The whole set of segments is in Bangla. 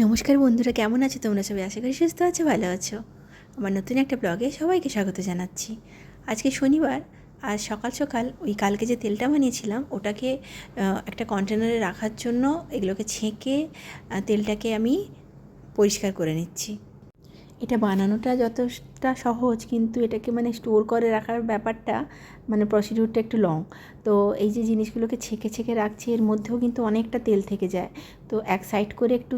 নমস্কার বন্ধুরা, কেমন আছো তোমরা সবাই? আশা করি সুস্থ আছো, ভালো আছো। আমার নতুন একটা ব্লগে সবাইকে স্বাগত জানাচ্ছি। আজকে শনিবার আজ সকাল সকাল ওই কালকে যে তেলটা বানিয়েছিলাম, ওটাকে একটা কন্টেনারে রাখার জন্য এগুলোকে ছেঁকে তেলটাকে আমি পরিষ্কার করে নিচ্ছি। এটা বানানোটা যতটা সহজ, কিন্তু এটাকে মানে স্টোর করে রাখার ব্যাপারটা মানে প্রসিডিউরটা একটু লং তো এই যে জিনিসগুলোকে ছেঁকে ছেঁকে রাখছি, এর মধ্যেও কিন্তু অনেকটা তেল থেকে যায়। তো এক সাইড করে একটু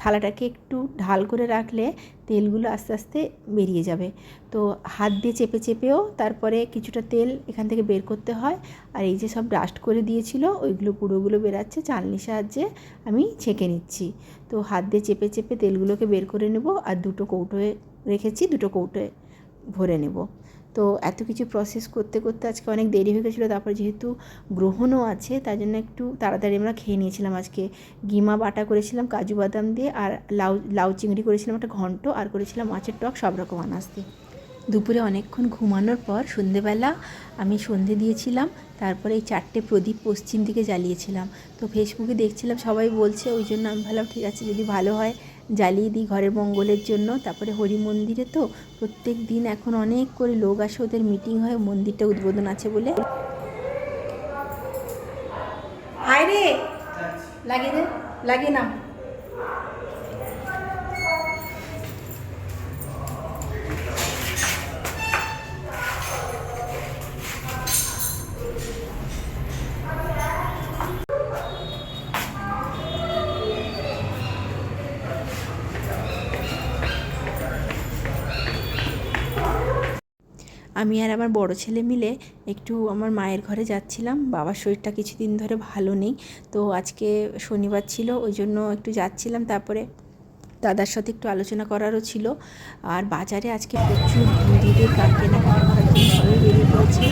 থালাটাকে একটু ঢাল করে রাখলে তেলগুলো আস্তে আস্তে বেরিয়ে যাবে। তো হাত দিয়ে চেপে চেপেও তারপরে কিছুটা তেল এখান থেকে বের করতে হয়। আর এই যে সব ডাস্ট করে দিয়েছিল, ওইগুলো পুরোগুলো বেরাচ্ছে, চালনির সাহায্যে আমি ছেঁকে নিচ্ছি। তো হাত দিয়ে চেপে চেপে তেলগুলোকে বের করে নেব। আর দুটো কৌটোয় রেখেছি, দুটো কৌটোয় ভরে নেব। তো এত কিছু প্রসেস করতে করতে আজকে অনেক দেরি হয়ে গেছিল, তারপর যেহেতু গ্রহণও আছে, তার জন্য একটু তাড়াতাড়ি আমরা খেয়ে নিয়েছিলাম আজকে। গিমা বাটা করেছিলাম, কাজু বাদাম দিয়ে, আর লাউ লাউ চিংড়ি করেছিলাম, একটা ঘন্ট, আর করেছিলাম মাছের টক, সব রকম আনাজ দিয়ে দুপুরে অনেকক্ষণ ঘুমানোর পর সন্ধেবেলা আমি সন্ধে দিয়েছিলাম, তারপরে এই চারটে প্রদীপ পশ্চিম দিকে জ্বালিয়েছিলাম। তো ফেসবুকে দেখছিলাম, সবাই বলছে, ওই জন্য আমি ভাবলাম, ঠিক আছে, যদি ভালো হয় জ্বালিয়ে দিই ঘরের মঙ্গলের জন্য। তারপরে হরি মন্দিরে তো প্রত্যেক দিন এখন অনেক করে লোক আসে, ওদের মিটিং হয়, মন্দিরটা উদ্বোধন আছে বলে। লাগিয়ে দে, লাগিয়ে নাও। আমি আর আমার বড় ছেলে মিলে একটু আমার মায়ের ঘরে যাচ্ছিলাম। বাবার শরীরটা কিছুদিন ধরে ভালো নেই। তো আজকে শনিবার ছিল, ওই জন্য একটু যাচ্ছিলাম। তারপরে দাদার সাথে একটু আলোচনা করারও ছিল। আর বাজারে আজকে প্রচুর ভিড়ের কার কেনাকাটা করার জন্য সবাই বেরিয়ে পড়েছে।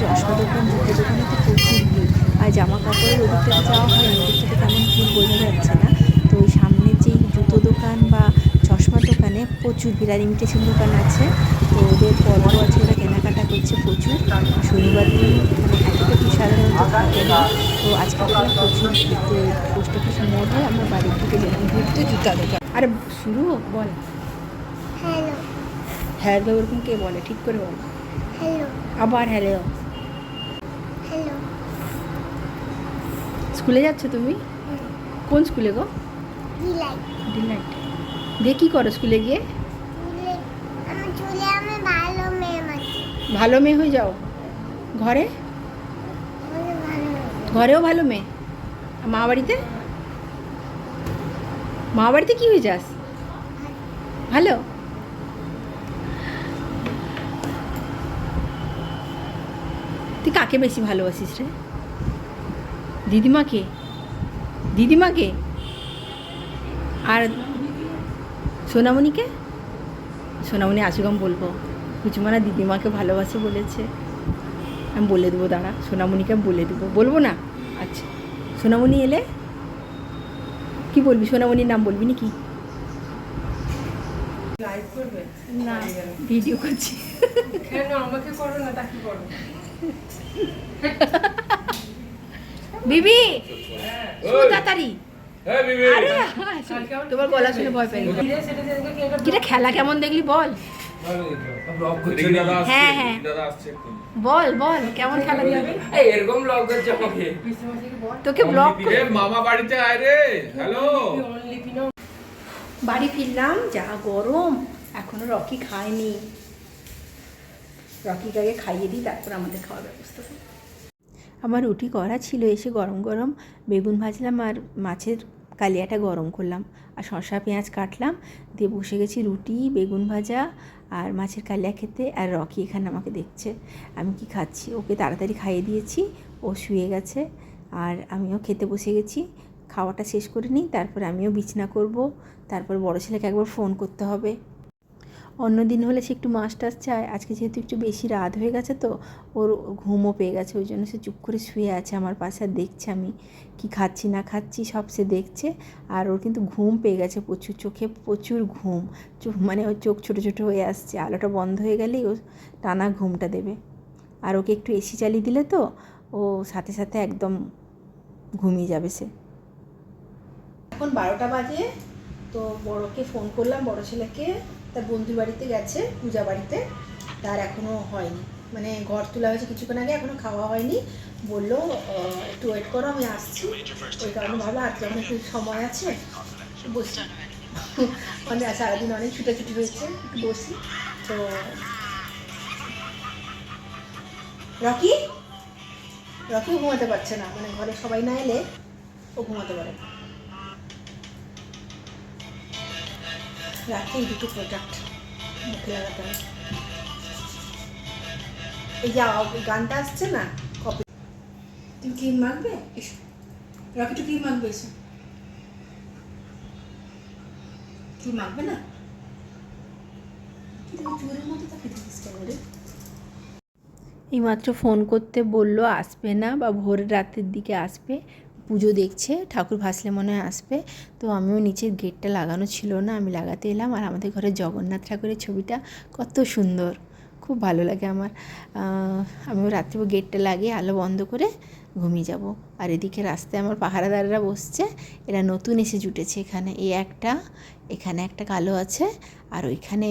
চশমা দোকান, জুতো দোকানে তো প্রচুর ভিড়। আর জামা কাপড়ের ওদিক থেকে যাওয়া হয় ওদিক থেকে তেমন ভিড় বোঝা যাচ্ছে না তো ওই সামনের যেই জুতো দোকান বা চশমা দোকানে প্রচুর ভিড় আর ইমিটেশন দোকান আছে। তো ওদের পর্ব আছে ওরা কেনাকাটা করছে প্রচুর। শনিবার দিন মানে এতটা সাধারণত থাকে না। তো আজকে দেখলাম প্রচুর পোস্ট অফিস মোড় হয়ে আমরা বাড়ির দিকে যেলাম ঘুরতে জুতা দোকান। আরে শুরু বল। হ্যালো হ্যালো ওরকম কে বলে? ঠিক করে বল। হ্যালো আবার হ্যালো হ্যালো স্কুলে যাচ্ছ তুমি? কোন স্কুলে গো? দিলাই ডিলাইট দিয়ে কী করো স্কুলে গিয়ে চুলে আমার চুলে আমি ভালো মেয়ে মাছি ভালো মেয়ে হয়ে যাও। ঘরে। ঘরেও ভালো মেয়ে? মা বাড়িতে? মা বাড়িতে কী হয়ে যাস? ভালো? তুই কাকে বেশি ভালোবাসিস রে? দিদিমাকে? দিদিমাকে? আর সোনামণিকে? সোনামণি আসুগাম বলব। কুচুমানা দিদিমাকে ভালোবাসে বলেছে। আমি বলে দেবো দাঁড়া সোনামণিকে আমি বলে দেবো। বলব না? আচ্ছা। সোনামণি এলে? কি বলবি? সোনামণির নাম বলবি নাকি? না ভিডিও করছি। আমাকে করো না তাকে করো। বিবি শোন তাড়াতাড়ি। হ্যাঁ তোমার গলা শুনে ভয় পাই কিটা খেলা কেমন দেখলি বল? ব্লগ করছি দাদা হ্যাঁ, হ্যাঁ। দাদা আসছে বল বল কেমন খেলা দেখলি এই এরকম ব্লগ করছে আমাকে। পিসে মাসিকে বল তোকে ব্লগ এ মামা বাড়িতে আয় রে। হ্যালো বাড়ি ফিরলাম যা গরম। এখনও রকি খায়নি। রকিকে আগে খাইয়ে দিই তারপর আমাদের খাওয়ার ব্যবস্থা আমার রুটি করা ছিল এসে গরম গরম বেগুন ভাজলাম আর মাছের কালিয়াটা গরম করলাম আর শসা, পেঁয়াজ কাটলাম, দিয়ে বসে গেছি রুটি, বেগুন ভাজা আর মাছের কালিয়া খেতে আর রকি এখানে আমাকে দেখছে। আমি কি খাচ্ছি? ওকে তাড়াতাড়ি খাইয়ে দিয়েছি, ও শুয়ে গেছে আর আমিও খেতে বসে গেছি। খাওয়াটা শেষ করে নিই, তারপর আমিও বিছনা করব, তারপর বড় ছেলেকে একবার ফোন করতে হবে। অন্য দিন হলে সে একটু মাছ টাছ চায়। আজকে যেহেতু একটু বেশি রাত হয়ে গেছে তো, ওর ঘুমও পেয়ে গেছে, ওই জন্য সে চুপ করে শুয়ে আছে আমার পাশে আর দেখছে আমি কি খাচ্ছি, না খাচ্ছি, সব সে দেখছে। আর ওর কিন্তু ঘুম পেয়ে গেছে প্রচুর, চোখে প্রচুর ঘুম। চোখ মানে ওর চোখ ছোটো ছোটো হয়ে আসছে, আলোটা বন্ধ হয়ে গেলেই ও টানা ঘুমটা দেবে। আর ওকে একটু এসি চালিয়ে দিলে তো, ও সাথে সাথে একদম ঘুমিয়ে যাবে সে। এখন বারোটা বাজে, তো বড়কে ফোন করলাম, বড় ছেলেকে। তার বন্ধুর বাড়িতে গেছে, পূজা বাড়িতে। তার এখনও হয়নি। মানে ঘর তোলা হয়েছে কিছুক্ষণ আগে এখনও খাওয়া হয়নি। বলল একটু ওয়েট করো, আমি আসছি। ওই কারণে ভালো আর তো অনেক সময় আছে। বসি মানে সারাদিন অনেক ছুটাছুটি হয়েছে, একটু বসি। তো রকি? রকিও ঘুমাতে পারছে না। মানে ঘরে সবাই না এলে ও ঘুমাতে পারে না। রাখি এই দুটো প্রোডাক্ট মুখে লাগাতে হবে এই গানটা আসছে না কপি তুমি ক্রিম মাখবে এসো রকি একটু ক্রিম মাখবে এসো ক্রিম মাখবে না এইমাত্র ফোন করতে বলল, আসবে না বা ভোর রাতের দিকে আসবে। পুজো দেখছে, ঠাকুর ভাসলে মনে হয় আসবে। তো আমিও নিচের গেটটা লাগানো ছিল না, আমি লাগাতে এলাম। আর আমাদের ঘরে জগন্নাথ ঠাকুরের ছবিটা কত সুন্দর, খুব ভালো লাগে আমার। আমিও রাত্রে গেটটা লাগিয়ে আলো বন্ধ করে ঘুমিয়ে যাব। আর এদিকে রাস্তায় আমার পাহারাদাররা বসছে, এরা নতুন এসে জুটেছে এখানে। এই একটা, এখানে একটা কালো আছে, আর ওইখানে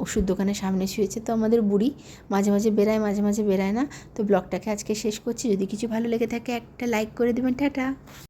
ওষুধ দোকানের সামনে শুয়েছে। তো আমাদের বুড়ি মাঝে মাঝে বেরায়, মাঝে মাঝে বেরায় না। তো ব্লগটাকে আজকে শেষ করছি। যদি কিছু ভালো লেগে থাকে একটা লাইক করে দেবেন। টাটা!